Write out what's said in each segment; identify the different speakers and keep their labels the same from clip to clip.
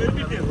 Speaker 1: goleiro de Deus.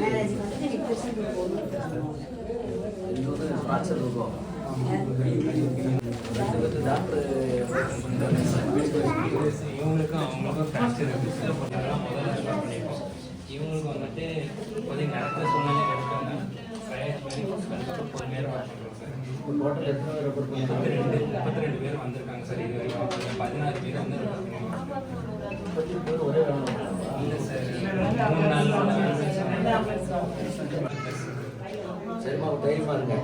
Speaker 2: Marriage வந்துட்டு இன்னொரு torture இருக்கும் இவங்களுக்கும் அவங்களுக்கும் ஃப்ராக்சர் சில பொண்ணுங்களாம் முதல்ல ரெஃபர் பண்ணியிருக்கோம் இவங்களுக்கு வந்துட்டு இப்போதைக்கு நடக்கிற சூழ்நிலை இருக்காங்க ப்ரைவேட் பண்ணி அதுக்கப்புறம் பொறுமையாக பார்த்துருக்கோம் சார்
Speaker 3: டோட்டல் எத்தனை பேர் ரெஃபர்
Speaker 2: முப்பத்தி ரெண்டு முப்பத்தி ரெண்டு பேர் வந்திருக்காங்க சார் இது வரைக்கும். பதினாறு பேர் வந்து ரெஃபர் பண்ணியிருக்காங்க
Speaker 3: முப்பத்தி பேர் ஒரே வேலை
Speaker 2: இல்லை சார் மூணு நாள்
Speaker 3: சரிம்மா ஒரு தைரியமா இருங்க.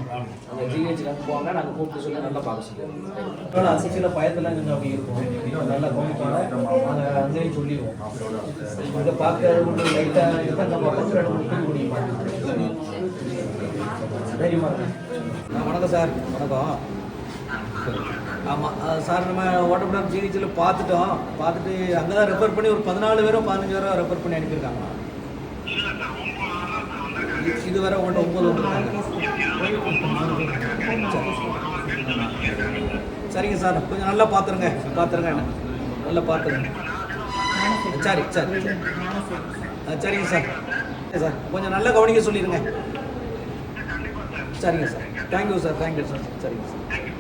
Speaker 3: அந்த ஜிஹெச் அனுப்புவாங்க நாங்கள் கூப்பிட்டு சொல்லி நல்லா பார்க்க சொல்லிடுவோம் சில பயத்தெல்லாம் கொஞ்சம் அப்படி இருக்கும் நல்லா கவனிப்பாங்க. நாங்கள் அங்கேயே சொல்லிடுவோம். இதை பார்க்க லைட்டாக இருந்தால் நம்ம ரெண்டு மூணு பேர் முடியுமா தைரியமா இருங்க. வணக்கம் சார். வணக்கம். ஆமாம் சார் நம்ம ஓட்டப்படாத ஜிஹெச்சில் பார்த்துட்டோம். பார்த்துட்டு அங்கே தான் ரெஃபர் பண்ணி ஒரு பதினாலு பேரோ பதினஞ்சு பேரோ ரெஃபர் பண்ணி அனுப்பியிருக்காங்க இதுவரை உங்கள்கிட்ட ஒம்பது வந்துருக்காங்க சரிங்க சார் கொஞ்சம் நல்லா பார்த்துருங்க பார்த்துருங்க என்ன? நல்லா பார்த்துருங்க சரி சரி. ஆ, சரிங்க சார். சார் கொஞ்சம் நல்லா கவனிக்க சொல்லிடுங்க சரிங்க sir. Thank you sir thank you sir சரிங்க சார்.